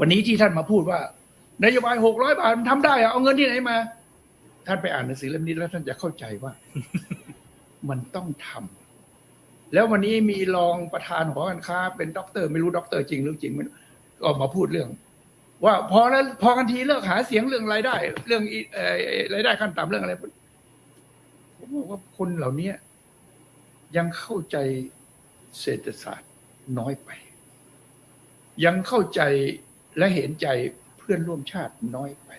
วันนี้ที่ท่านมาพูดว่านโยบายหกร้อยบาทมันทำได้อะเอาเงินที่ไหนมา ท่านไปอ่านหนังสือเล่มนี้แล้วท่านจะเข้าใจว่า มันต้องทำแล้ววันนี้มีรองประธานหอการค้า เป็นด็อกเตอร์ไม่รู้ด็อกเตอร์จริงหรือจริงไม่รู้ก็มาพูดเรื่อง ว่าพอแล้วพอกันทีเลิกหาเสียงเรื่องรายได้ เรื่องรายได้ขั้นต่ำเรื่องอะไรผมบอกว่าคนเหล่านี้ยังเข้าใจเศรษฐศาสตร์น้อยไป ยังเข้าใจ และเห็นใจเพื่อนร่วมชาติน้อยไป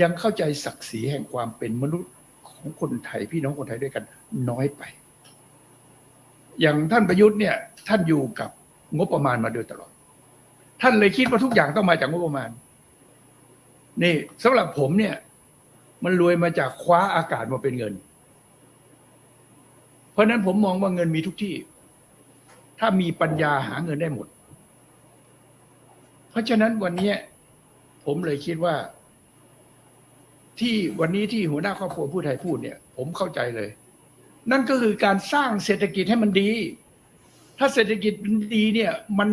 ยังเข้าใจศักดิ์ศรีแห่งความเป็นมนุษย์ของคนไทยพี่น้องคนไทยด้วยกันน้อยไป อย่างท่านประยุทธ์เนี่ย ท่านอยู่กับงบประมาณมาโดยตลอด ท่านเลยคิดว่าทุกอย่างต้องมาจากงบประมาณ นี่สำหรับผมเนี่ย มันรวยมาจากคว้าอากาศมาเป็นเงิน เพราะนั้นผมมองว่าเงินมีทุกที่ ถ้ามีปัญญาหาเงินได้หมด เพราะฉะนั้นวันนี้ผมเลยคิดว่า ที่วันนี้ที่หัวหน้าครอบครัวผู้ไทยพูดเนี่ย ผมเข้าใจเลย นั่นก็คือการสร้างเศรษฐกิจให้มันดี ถ้าเศรษฐกิจมันดีเนี่ยมัน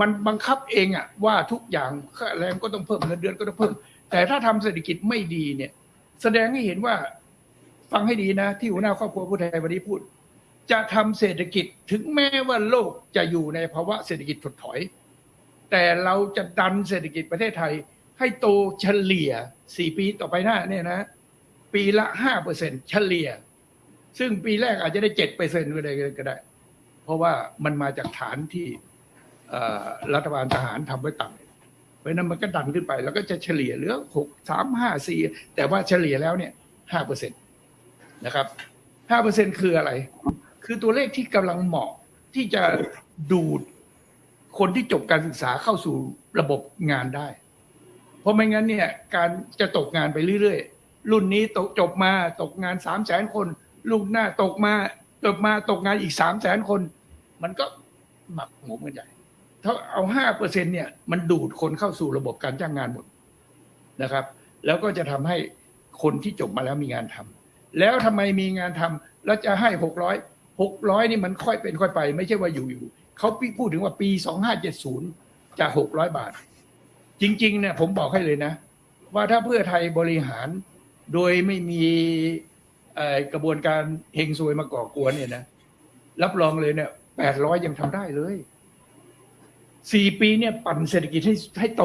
มันบังคับเองอะว่าทุกอย่างค่าแรงก็ต้องเพิ่มเงินเดือนก็ต้องเพิ่ม แต่ถ้าทำเศรษฐกิจไม่ดีเนี่ย แสดงให้เห็นว่าฟังให้ดีนะ ที่หัวหน้าครอบครัวผู้ไทยวันนี้พูด จะทำเศรษฐกิจถึงแม้ว่าโลกจะอยู่ในภาวะเศรษฐกิจถดถอย แต่เราจะดันเศรษฐกิจประเทศไทย ให้โตเฉลี่ย 4 ปีต่อไปหน้าเนี่ยนะ ปีละ 5เปอร์เซ็นเฉลี่ย ซึ่งปีแรกอาจจะได้7เปอร์เซ็นต์ก็ได้ก็ได้ เพราะว่ามันมาจากฐานที่รัฐบาลทหารทำไว้ต่ำเพราะนั้นมันก็ดันขึ้นไป แล้วก็จะเฉลี่ยเหลือ 6 3 5 4 แต่ว่าเฉลี่ยแล้วเนี่ย5เปอร์เซ็นตนะครับ5เปอร์เซ็นคืออะไร คือตัวเลขที่กำลังเหมาะที่จะดูด คนที่จบการศึกษาเข้าสู่ระบบงานได้ เพราะไม่งั้นเนี่ยการจะตกงานไปเรื่อยๆ รุ่นนี้ตกจบมาตกงานสามแสนคนรุ่นหน้าตกมาจบมาตกงานอีกสามแสนคน มันก็หมักหมมกันใหญ่ถ้าเอาห้าเปอร์เซ็นเนี่ยมันดูดคนเข้าสู่ระบบการจ้างงานหมดนะครับ แล้วก็จะทำให้คนที่จบมาแล้วมีงานทำแล้วทำไมมีงานทำแล้วจะให้หกร้อยหกร้อยนี่มันค่อยเป็นค่อยไป ไม่ใช่ว่าอยู่ๆ เขาพูดถึงว่าปีสองห้าเจ็ดศูนย์จากหกร้อยบาท จริง ๆ เนี่ย ผมบอกให้เลยนะ ว่าถ้าเพื่อไทยบริหารโดยไม่มีกระบวนการเฮงซวยมาก่อกวนเนี่ยนะรับรองเลยเนี่ยแปดร้อยยังทำได้เลยสี่ปีเนี่ยปั่นเศรษฐกิจให้ให้โต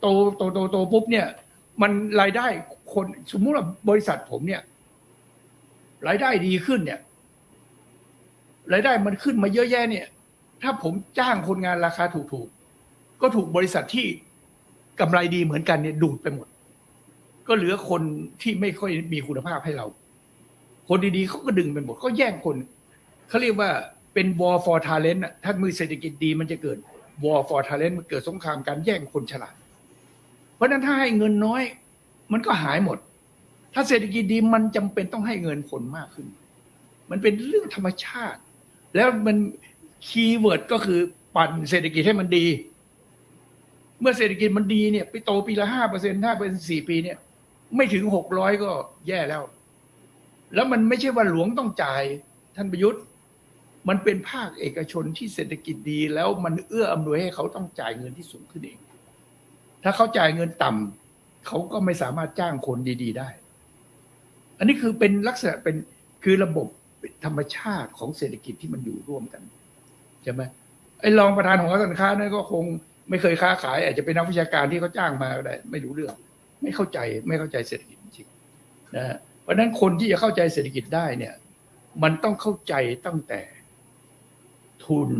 โตโตโตโตปุ๊บเนี่ย มันรายได้คนสมมุติว่าบริษัทผมเนี่ย รายได้ดีขึ้นเนี่ย รายได้มันขึ้นมาเยอะแยะเนี่ย ถ้าผมจ้างคนงานราคาถูกๆ ก็ถูกบริษัทที่กำไรดีเหมือนกันเนี่ยดูดไปหมด ก็เหลือคนที่ไม่ค่อยมีคุณภาพให้เรา คนดีๆเขาก็ดึงไปหมดก็แย่งคนเขาเรียกว่าเป็น war for talent อะถ้ามือเศรษฐกิจดีมันจะเกิด war for talent มันเกิดสงครามการแย่งคนฉลาด เพราะฉะนั้นถ้าให้เงินน้อย มันก็หายหมด ถ้าเศรษฐกิจดีมันจำเป็นต้องให้เงินคนมากขึ้น มันเป็นเรื่องธรรมชาติ แล้วมันคีย์เวิร์ดก็คือปั่นเศรษฐกิจให้มันดี เมื่อเศรษฐกิจมันดีเนี่ย ไปโตปีละห้าเปอร์เซ็นห้าเปอร์เซ็นสี่ปีเนี่ย ไม่ถึงหกร้อยก็แย่แล้ว แล้วมันไม่ใช่ว่าหลวงต้องจ่ายท่านประยุทธ์ มันเป็นภาคเอกชนที่เศรษฐกิจดี แล้วมันเอื้ออำนวยให้เขาต้องจ่ายเงินที่สูงขึ้นเอง ถ้าเขาจ่ายเงินต่ำเขาก็ไม่สามารถจ้างคนดี ๆ ได้ อันนี้คือเป็นลักษณะเป็นคือระบบ ธรรมชาติของเศรษฐกิจที่มันอยู่ร่วมกันใช่ไหมไอ้รองประธานของการค้านั่นก็คงไม่เคยค้าขาย อาจจะเป็นนักวิชาการที่เขาจ้างมาก็ได้ไม่รู้เรื่อง ไม่เข้าใจไม่เข้าใจเศรษฐกิจจริงนะเพราะฉะนั้นคนที่จะเข้าใจเศรษฐกิจได้เนี่ย มันต้องเข้าใจตั้งแต่ทุน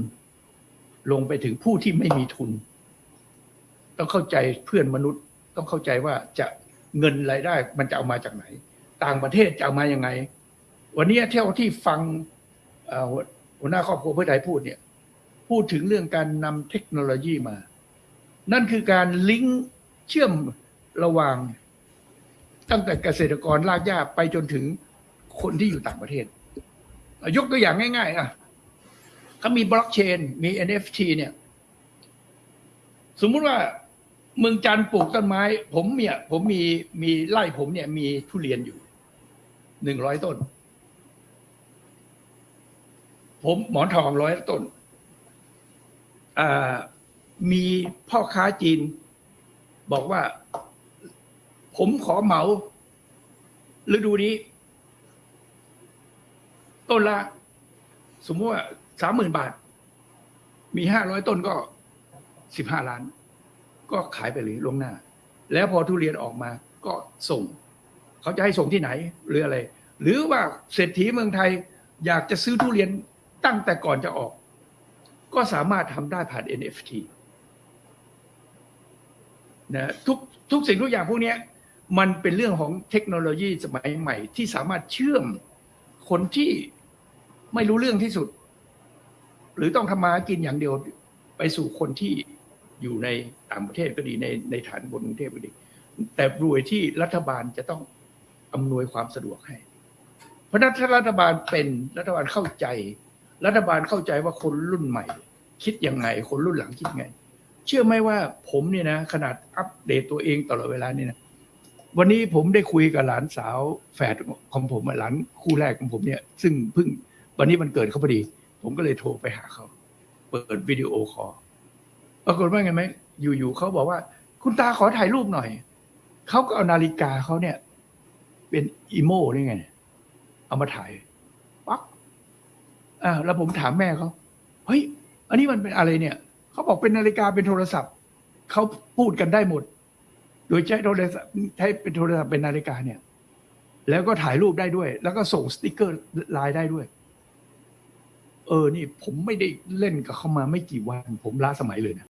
ลงไปถึงผู้ที่ไม่มีทุน ต้องเข้าใจเพื่อนมนุษย์ ต้องเข้าใจว่าจะเงินรายได้ มันจะเอามาจากไหน ต่างประเทศจะเอามายังไง วันนี้เที่ยวที่ฟังหัวหน้าครอบครัวเพื่อไทยพูดเนี่ย พูดถึงเรื่องการนำเทคโนโลยีมา นั่นคือการลิงก์เชื่อมระหว่าง ตั้งแต่เกษตรกรลากหญ้าไปจนถึงคนที่อยู่ต่างประเทศ ยกตัวอย่างง่าย ๆ อะเขามีบล็อกเชน มี NFT เนี่ย สมมุติว่าเมืองจันทร์ปลูกต้นไม้ ผมเนี่ย ผมมีมีไร่ผมเนี่ย มีทุเรียนอยู่หนึ่งร้อยต้น ผมหมอนทองร้อยต้นมีพ่อค้าจีน บอกว่า ผมขอเหมาฤดูนี้ ต้นละ สมมติว่าสามหมื่นบาท มีห้าร้อยต้นก็สิบห้าล้าน ก็ขายไปเลยลงหน้า แล้วพอทุเรียนออกมาก็ส่ง เขาจะให้ส่งที่ไหน หรืออะไร หรือว่าเศรษฐีเมืองไทยอยากจะซื้อทุเรียน ตั้งแต่ก่อนจะออก ก็สามารถทำได้ผ่าน NFT นะทุกทุกสิ่งทุกอย่างพวกนี้มันเป็นเรื่องของเทคโนโลยีสมัยใหม่ ที่สามารถเชื่อมคนที่ไม่รู้เรื่องที่สุด หรือต้องทำมากินอย่างเดียวไปสู่คนที่อยู่ในต่างประเทศก็ดีในในฐานบนกรุงเทพก็ดี แต่รวยที่รัฐบาลจะต้องอำนวยความสะดวกให้ เพราะฉะนั้นถ้ารัฐบาลเป็นรัฐบาลเข้าใจ รัฐบาลเข้าใจว่าคนรุ่นใหม่ คิดยังไง คนรุ่นหลังคิดไง เชื่อไหมว่าผมเนี่ยนะ ขนาดอัปเดตตัวเองตลอดเวลาเนี่ยนะวันนี้ผมได้คุยกับหลานสาวแฝดของผมหลานคู่แรกของผมเนี่ย ซึ่งเพิ่งวันนี้มันเกิดเขาพอดี ผมก็เลยโทรไปหาเขาเปิดวิดีโอคอลปรากฏว่าไงไหมอยู่ๆเขาบอกว่า คุณตาขอถ่ายรูปหน่อยเขาก็เอานาฬิกาเขาเนี่ย เป็นอีโม่นี่ไง เอามาถ่าย อ่าแล้วผมถามแม่เขาเฮ้ย อันนี้มันเป็นอะไรเนี่ยเขาบอกเป็นนาฬิกาเป็นโทรศัพท์เขาพูดกันได้หมด โดยใช้โทรศัพท์ใช้เป็นโทรศัพท์เป็นนาฬิกาเนี่ย แล้วก็ถ่ายรูปได้ด้วย แล้วก็ส่งสติกเกอร์ไลน์ได้ด้วย เออนี่ผมไม่ได้เล่นกับเขามาไม่กี่วัน ผมล้าสมัยเลยนะ